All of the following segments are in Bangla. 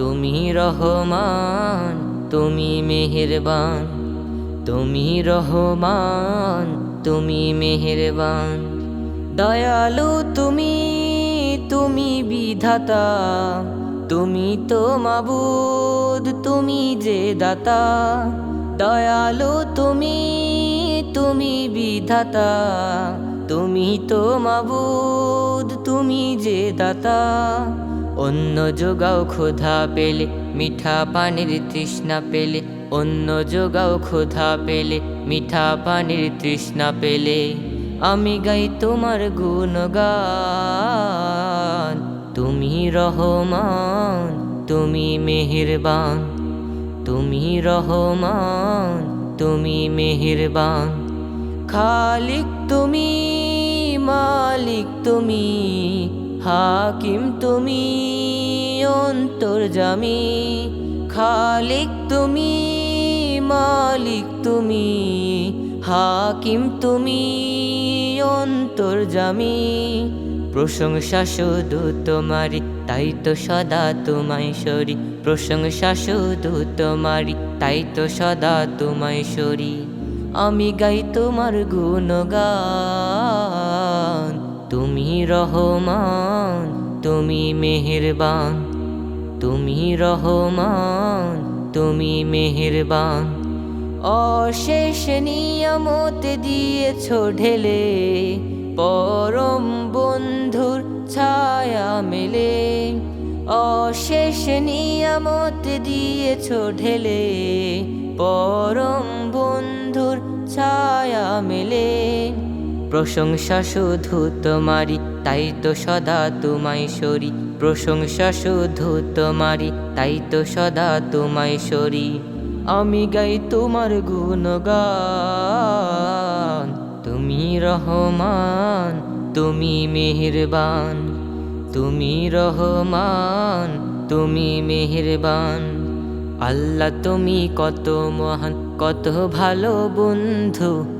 তুমি রহমান, তুমি মেহেরবান। তুমি রহমান, তুমি মেহেরবান। দয়ালু তুমি তুমি বিধাতা। তুমি তো মাবুদ, তুমি যে দাতা। দয়ালু তুমি তুমি বিধাতা। তুমি তো মাবুদ, তুমি যে দাতা। অন্য যোগাও ক্ষুধা পেলে, মিঠা পানির তৃষ্ণা পেলে। অন্য যোগাও ক্ষুধা পেলে, মিঠা পানির তৃষ্ণা পেলে। আমি গাই তোমার গুণগান, তুমি রহমান, তুমি মেহেরবান। তুমি রহমান, তুমি মেহেরবান। খালিক তুমি, মালিক তুমি হাকিম তুমি অন্তর্জামী খালিক তুমি, মালিক তুমি, হাকিম তুমি অন্তর্জামী প্রশংসা শুধু তোমারি তাই তো সদা তোমায় সরি। প্রশংসা শুধু তোমারি তাই তো সদা তোমায় সরি। আমি গাই তোমার গুণগান। তুমি রহমান, তুমি মেহেরবান। তুমি রহমান, তুমি মেহেরবান। অশেষ নিয়ামত দিয়েছ ঢেলে, পরম বন্ধুর ছায়া মেলে। অশেষ নিয়ামত দিয়েছ ঢেলে, পরম বন্ধুর ছায়া মেলে। প্রশংসা শুধু তোমারি তাই তো সদা তোমায় সরি। প্রশংসা শুধু তোমারি তাই তো সদা তোমায় সরি। আমি গাই তোমার গুণগান, তুমি রহমান, তুমি মেহেরবান। তুমি রহমান, তুমি মেহেরবান। আল্লাহ তুমি কত মহান, কত ভালো বন্ধু।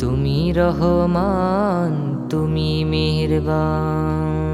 তুমি রহমান তুমি মেহেরবান।